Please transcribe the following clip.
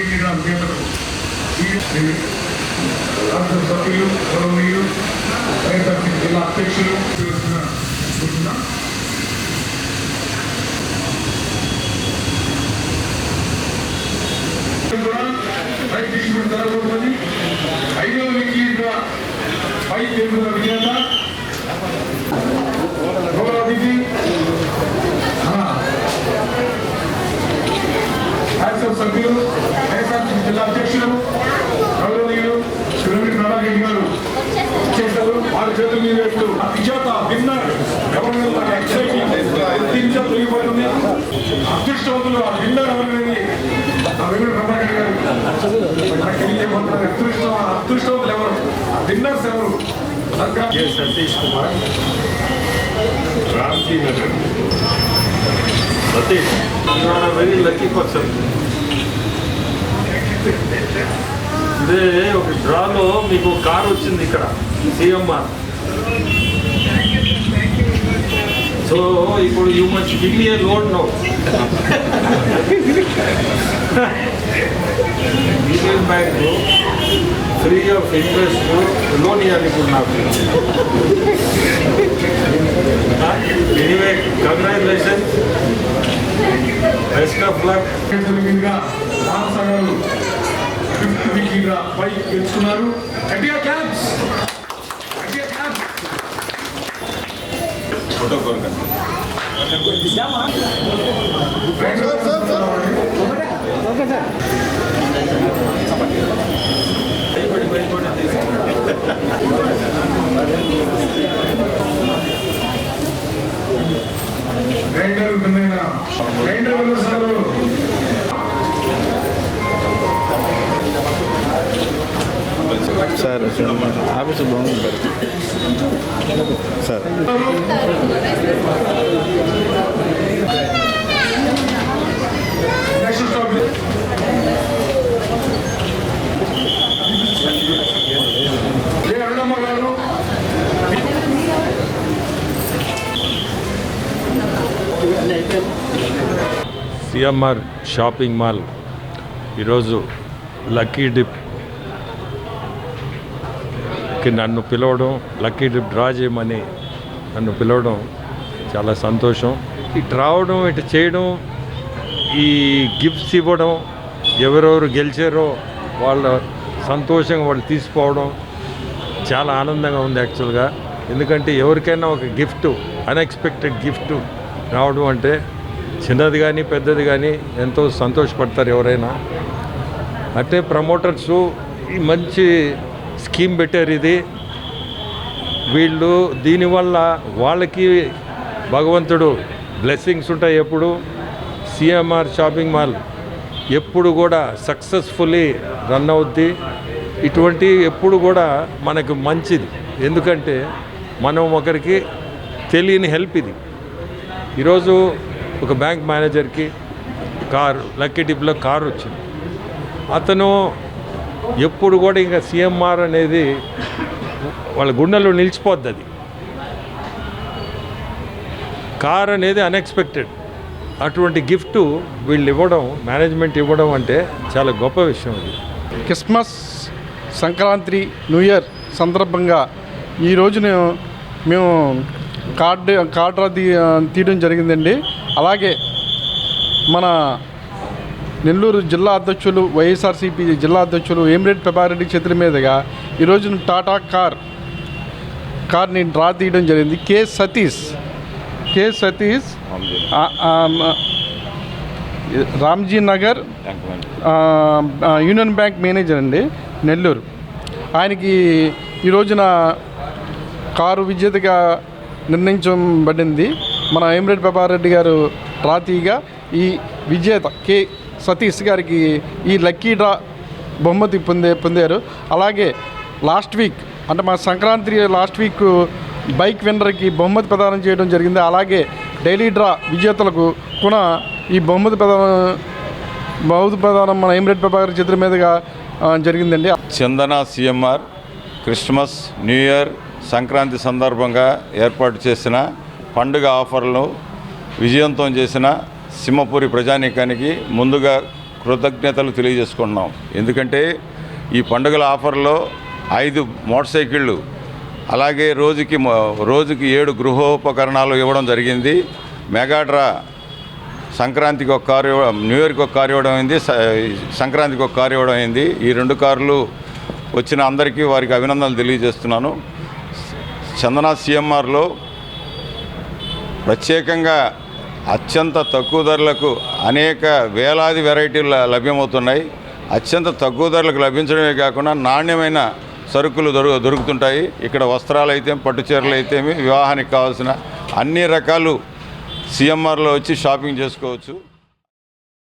శ్రీ రాష్ట్ర సభ్యులు గౌరవనీయులు వైఎస్ఆర్సీ జిల్లా అధ్యక్షులు చేస్తున్న. కూర్చున్నా ఐదవ వికీగా పై తెలుగు విజేత గౌరవ అతిథి రాజ్యసభ సభ్యులు వైఎస్ఆర్సీ జిల్లా అధ్యక్షులు గౌరవనీయులు శ్రీమతి ప్రభాకర్ రెడ్డి గారు చేశారు వారి చేతులు మీద వేస్తూ విజేత విన్నర్ ఎవరు ఎక్సైటింగ్ గుర్తించ తొలగిపోతుంది అదృష్టవంతులు ఆ విన్నర్ ఎవరినది ప్రభాకర్ గారు అదృష్టం అదృష్టవంతులు ఎవరు ఆ విన్నర్స్ ఎవరు Satish Kumar Ramji Nagar Satish you are very lucky person ఇదే ఒక డ్రాలో మీకు కారు వచ్చింది ఇక్కడ సిఎంఆర్ సో ఇప్పుడు you much give me a loan no union bank free of interest loan ఇవ్వాలి ఇప్పుడు నాకు anyway congratulation best of luck మీదుగా ఫిఫ్త్ వికీగా పై గెలుచుకున్నారు గట్టిగా క్యాప్స్ గట్టిగా క్యాప్స్ గ్రైండర్ కిందైన గ్రైండర్ సార్ సార్ ఆఫీసు బాగుంది సార్ నెక్స్ట్ స్టాప్ ఏ అరుణమ్మ గారు సిఎంఆర్ షాపింగ్ మాల్ ఈరోజు లక్కీ డిప్కి నన్ను పిలవడం లక్కీ డిప్ డ్రా చేయమని నన్ను పిలవడం చాలా సంతోషం. ఇటు రావడం ఇటు చేయడం ఈ గిఫ్ట్స్ ఇవ్వడం ఎవరెవరు గెలిచారో వాళ్ళ సంతోషంగా వాళ్ళు తీసుకోవడం చాలా ఆనందంగా ఉంది యాక్చువల్గా ఎందుకంటే ఎవరికైనా ఒక గిఫ్ట్ అన్ఎక్స్పెక్టెడ్ గిఫ్ట్ రావడం అంటే చిన్నది కానీ పెద్దది కానీ ఎంతో సంతోషపడతారు ఎవరైనా. అంటే ప్రమోటర్స్ ఈ మంచి స్కీమ్ పెట్టారు ఇది. వీళ్ళు దీనివల్ల వాళ్ళకి భగవంతుడు బ్లెస్సింగ్స్ ఉంటాయి ఎప్పుడు. సిఎంఆర్ షాపింగ్ మాల్ ఎప్పుడు కూడా సక్సెస్ఫుల్లీ రన్ అవుద్ది. ఇటువంటి ఎప్పుడు కూడా మనకు మంచిది. ఎందుకంటే మనం ఒకరికి తెలియని హెల్ప్ ఇది. ఈరోజు ఒక బ్యాంక్ మేనేజర్కి కారు లక్కీ డిప్లో కారు వచ్చింది. అతను ఎప్పుడు కూడా ఇంకా సిఎంఆర్ అనేది వాళ్ళ గుండెల్లో నిలిచిపోద్ది అది. కార్ అనేది అన్ఎక్స్పెక్టెడ్ అటువంటి గిఫ్ట్ వీళ్ళు ఇవ్వడం మేనేజ్మెంట్ ఇవ్వడం అంటే చాలా గొప్ప విషయం అది. క్రిస్మస్ సంక్రాంతి న్యూ ఇయర్ సందర్భంగా ఈ రోజున మేము కార్డు కార్డు తీ తీయడం జరిగిందండి. అలాగే మన నెల్లూరు జిల్లా అధ్యక్షులు వైఎస్ఆర్సీపీ జిల్లా అధ్యక్షులు ఏమిరెడ్డి ప్రభారెడ్డి చేతుల మీదుగా ఈరోజు టాటా కార్ కార్ని డ్రా తీయడం జరిగింది. K Satish. K Satish Ramji. Nagar union bank manager అండి నెల్లూరు. ఆయనకి ఈ రోజున కారు విజేతగా నిర్ణయించబడింది మన ఏమిరెడ్డి ప్రభారెడ్డి గారు రాతీగా ఈ విజేత కె సతీష్ గారికి ఈ లక్కీ డ్రా బహుమతి పొందే పొందారు. అలాగే లాస్ట్ వీక్ అంటే మా సంక్రాంతి లాస్ట్ వీక్ బైక్ విన్నర్కి బహుమతి ప్రదానం చేయడం జరిగింది. అలాగే డైలీ డ్రా విజేతలకు కూడా ఈ బహుమతి ప్రదానం బహుమతి ప్రదానం మన ఏమిరెడ్డి ప్రభాకర్ చిత్రం మీదుగా జరిగిందండి. Chandana CMR Christmas new year Sankranti సందర్భంగా ఏర్పాటు చేసిన పండుగ ఆఫర్లను విజయవంతం చేసిన సింహపూరి ప్రజానీకానికి ముందుగా కృతజ్ఞతలు తెలియజేసుకుంటున్నాం. ఎందుకంటే ఈ పండుగల ఆఫర్లో ఐదు మోటార్ సైకిళ్ళు అలాగే రోజుకి రోజుకి ఏడు గృహోపకరణాలు ఇవ్వడం జరిగింది. మెగాడ్రా సంక్రాంతికి ఒక కారు న్యూ ఇయర్కి ఒక కారు ఇవ్వడం అయింది. సంక్రాంతికి ఒక కారు ఇవ్వడం అయింది. ఈ రెండు కార్లు వచ్చిన అందరికీ వారికి అభినందనలు తెలియజేస్తున్నాను. చందన సిఎంఆర్లో ప్రత్యేకంగా అత్యంత తక్కువ ధరలకు అనేక వేలాది వెరైటీలు లభ్యమవుతున్నాయి. అత్యంత తక్కువ ధరలకు లభించడమే కాకుండా నాణ్యమైన సరుకులు దొరు దొరుకుతుంటాయి. ఇక్కడ వస్త్రాలు అయితే పట్టు చీరలు అయితేమి వివాహానికి కావాల్సిన అన్ని రకాలు సిఎంఆర్లో వచ్చి షాపింగ్ చేసుకోవచ్చు.